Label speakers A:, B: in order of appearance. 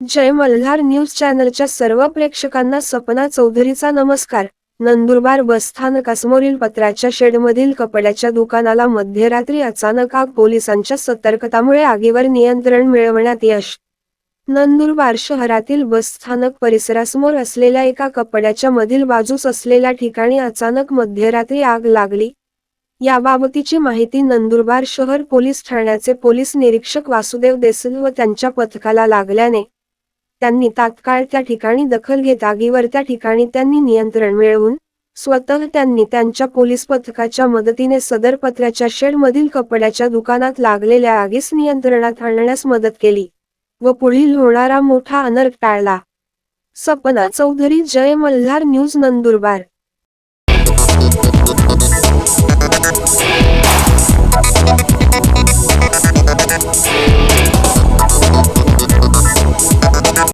A: जय Malhar news चॅनलच्या सर्व प्रेक्षकांना सपना चौधरीचा नमस्कार. नंदुरबार बसस्थानकासमोरील पत्राच्या शेडमधील कपड्याच्या दुकानाला मध्यरात्री अचानक आग पोलिसांच्या सतर्कतामुळे आगीवर नियंत्रण मिळवण्यात यश. नंदुरबार शहरातील बसस्थानक परिसरासमोर असलेल्या एका कपड्याच्या मधील बाजूस असलेल्या ठिकाणी अचानक मध्यरात्री आग लागली. याबाबतीची माहिती नंदुरबार शहर पोलीस ठाण्याचे पोलीस निरीक्षक वासुदेव देसल व त्यांच्या पथकाला लागल्याने त्यांनी तात्काळ त्या ठिकाणी दखल घेत आगीवर त्या ठिकाणी त्यांनी नियंत्रण मिळवून स्वतः त्यांनी त्यांच्या पोलीस पथकाच्या मदतीने सदर पत्र्याच्या शेडमधील कपड्याच्या दुकानात लागलेल्या आगीस नियंत्रणात आणण्यास मदत केली व पुढील होणारा मोठा अनर्थ टाळला. सपना चौधरी जय मल्हार न्यूज नंदुरबार.